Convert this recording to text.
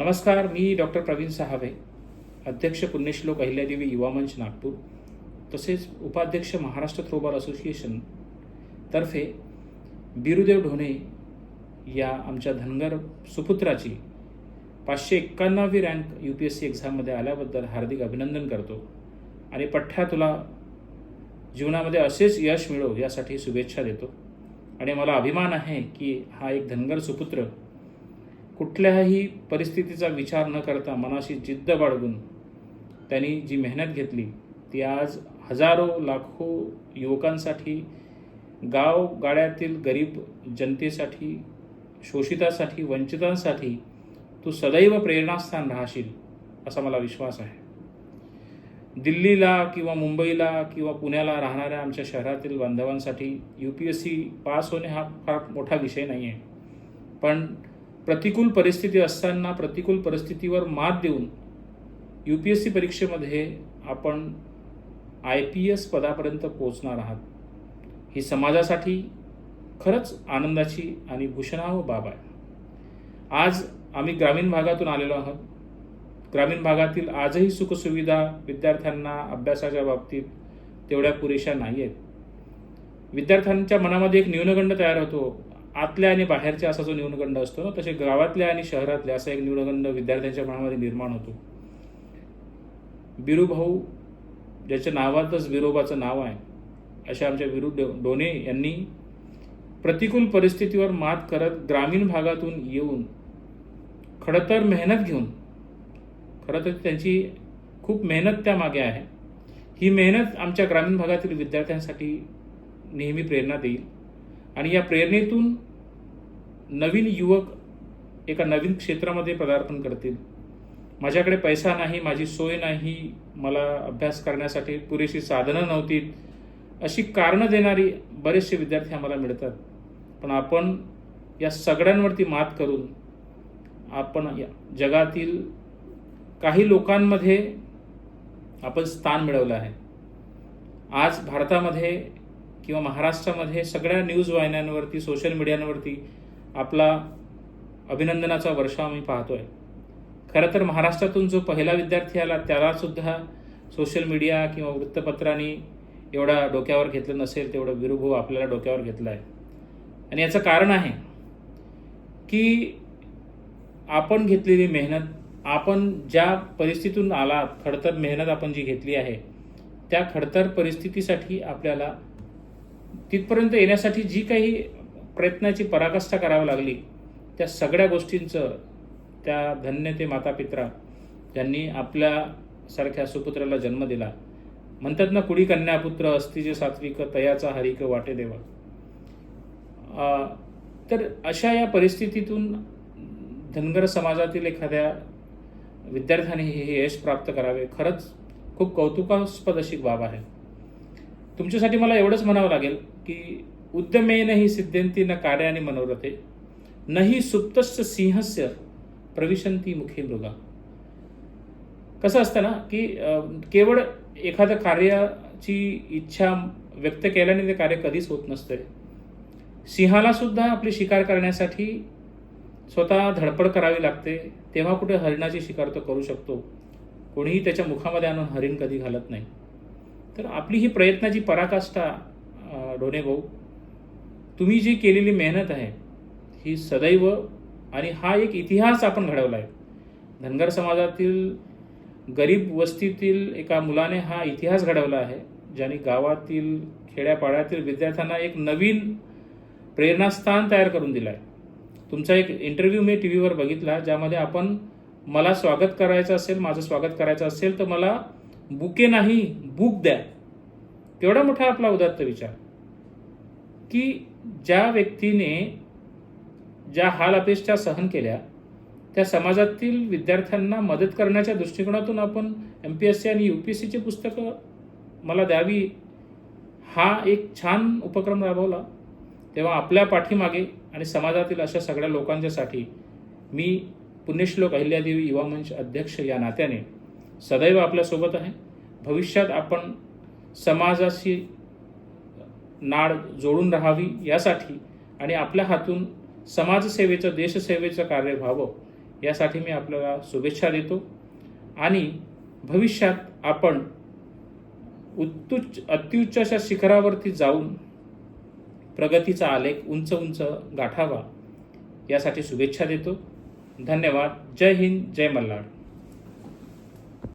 नमस्कार मी डॉक्टर प्रवीण सहावे अध्यक्ष पुण्यश्लोक अहिल्यादेवी युवा मंच नागपूर तसेच उपाध्यक्ष महाराष्ट्र थ्रोबॉल असोसिएशन तर्फे बिरुदेव ढोणे या आमच्या धनगर सुपुत्राची पाचशे एक्क्याण्णवी rank U P S C एक्झाममध्ये आल्याबद्दल हार्दिक अभिनंदन करतो. आणि पठ्ठ्या तुला जीवनामध्ये असेच यश मिळो यासाठी शुभेच्छा देतो. आणि मला अभिमान आहे की हा एक धनगर सुपुत्र कुठल्याही परिस्थितीचा विचार न करता मनाशी जिद्द बाळगून त्यांनी जी मेहनत घेतली ती आज हजारो लाखो युवकांसाठी गाव गाड्यातील गरीब जनतेसाठी शोषितासाठी वंचितांसाठी तू सदैव प्रेरणास्थान राहशील असा मला विश्वास आहे. दिल्लीला किंवा मुंबईला किंवा पुण्याला राहणाऱ्या आमच्या शहरातील बांधवांसाठी U P S C pass होणे हा फार मोठा विषय नाही आहे पण प्रतिकूल परिस्थिती असताना प्रतिकूल परिस्थितीवर मात देऊन यू पी एस सी परीक्षेमध्ये आपण आय पी एस पदापर्यंत पोहोचणार आहात. ही समाजासाठी खरंच आनंदाची आणि भूषणाव बाब आहे. आज आम्ही ग्रामीण भागातून आलेलो आहोत. ग्रामीण भागातील आजही सुखसुविधा विद्यार्थ्यांना अभ्यासाच्या बाबतीत तेवढ्या पुरेशा नाही आहेत विद्यार्थ्यांच्या मनामध्ये एक न्यूनगंड तयार होतो. आतल्या आणि बाहेरच्या असा जो न्यूनगंड असतो ना तसे गावातल्या आणि शहरातल्या असा एक न्यूनगंड विद्यार्थ्यांच्या मनामध्ये निर्माण होतो. बिरूभाऊ ज्याच्या नावातच बिरोबाचं नाव आहे अशा आमच्या विरू डोने यांनी प्रतिकूल परिस्थितीवर मात करत ग्रामीण भागातून येऊन खरं तर मेहनत घेऊन खरं तर त्यांची खूप मेहनत त्यामागे आहे. ही मेहनत आमच्या ग्रामीण भागातील विद्यार्थ्यांसाठी नेहमी प्रेरणा देईल. आणि या प्रेरणेतून नवीन युवक एका नवीन क्षेत्रामध्ये पदार्पण करतील. माझ्याकडे पैसा नाही माझी सोय नाही मला अभ्यास करण्यासाठी पुरेशी साधनं नव्हती अशी कारणं देणारी बरेचसे विद्यार्थी आम्हाला मिळतात. पण आपण या सगळ्यांवरती मात करून आपण या जगातील काही लोकांमध्ये आपण स्थान मिळवलं आहे. आज भारतामध्ये किंवा महाराष्ट्रामध्ये सगळ्या न्यूज वाहिन्यांवरती सोशल मीडियांवरती आपला अभिनंदनाचा वर्षाव आम्ही पाहतोय. खरं तर महाराष्ट्रातून जो पहिला विद्यार्थी आला त्यालासुद्धा सोशल मीडिया किंवा वृत्तपत्रांनी एवढा डोक्यावर घेतलं नसेल तेवढं विरुभू आपल्याला डोक्यावर घेतला आहे आणि याचं कारण आहे की आपण घेतलेली मेहनत आपण ज्या परिस्थितीतून आला खडतर मेहनत आपण जी घेतली आहे त्या खडतर परिस्थितीसाठी आपल्याला तिथपर्यंत येण्यासाठी जी काही प्रयत्नाची पराकाष्ठा करावी लागली. त्या सगळ्या गोष्टींचं त्या धन्य ते मातापित्रा ज्यांनी आपल्यासारख्या सुपुत्राला जन्म दिला. म्हणतात ना कुडी कन्यापुत्र अस्थिचे सात्विक तयाचा हरिक वाटे देवा. तर अशा या परिस्थितीतून धनगर समाजातील एखाद्या विद्यार्थ्याने हे यश प्राप्त करावे. खरंच खूप कौतुकास्पद अशी बाब आहे. तुमच्यासाठी मला एवढंच म्हणावं लागेल की उद्यमेन ही सिद्धंती न कार्याने मनोरथे। नही सुप्तस्य सिंहस्य प्रविशंती मुखे मृगा। कसं असतं ना की केवळ एखाद्या कार्याची इच्छा व्यक्त केल्याने ते कार्य कधीच होत नसते. सिंहाला सुद्धा आपली शिकार करण्यासाठी स्वतः धडपड करावी लागते तेव्हा कुठे हरिणाची शिकार तो करू शकतो. कोणीही त्याच्या मुखामध्ये आणून हरिण कधी घालत नाही. तर आपली ही प्रयत्नाची पराकाष्ठा डोने भाऊ तुम्ही जी केलेली मेहनत आहे ही सदैव आणि हा एक इतिहास आपण घडवला आहे धनगर समाजातील गरीब वस्तीतील एका मुलाने हा इतिहास घडवला आहे ज्याने गावातील खेड्यापाड्यातील विद्यार्थ्यांना एक नवीन प्रेरणास्थान तयार करून दिलं आहे तुमचा एक इंटरव्ह्यू मी टी व्हीवर बघितला ज्यामध्ये आपण मला स्वागत करायचं असेल माझं स्वागत करायचं असेल तर मला बुके नाही बुक द्या. केवढा मोठा आपला उदात्त विचार. की ज्या व्यक्तीने ज्या हाल अपेक्षा सहन केल्या त्या समाजातील विद्यार्थ्यांना मदत करण्याच्या दृष्टिकोनातून आपण एम पी एस सी आणि यू पी एस सीची पुस्तकं मला द्यावी हा एक छान उपक्रम राबवला. तेव्हा आपल्या पाठीमागे आणि समाजातील अशा सगळ्या लोकांच्यासाठी मी पुण्यश्लोक अहिल्यादेवी युवा मंच अध्यक्ष या नात्याने सदैव आपल्यासोबत आहे. भविष्यात आपण समाजाशी नाड जोडून राहावी यासाठी आणि आपल्या हातून समाजसेवेचं देशसेवेचं कार्य व्हावं यासाठी मी आपल्याला शुभेच्छा देतो. आणि भविष्यात आपण उत्तुच्च अत्युच्च शिखरावरती जाऊन प्रगतीचा आलेख उंच उंच गाठावा यासाठी शुभेच्छा देतो. धन्यवाद. जय हिंद. जय मल्हार.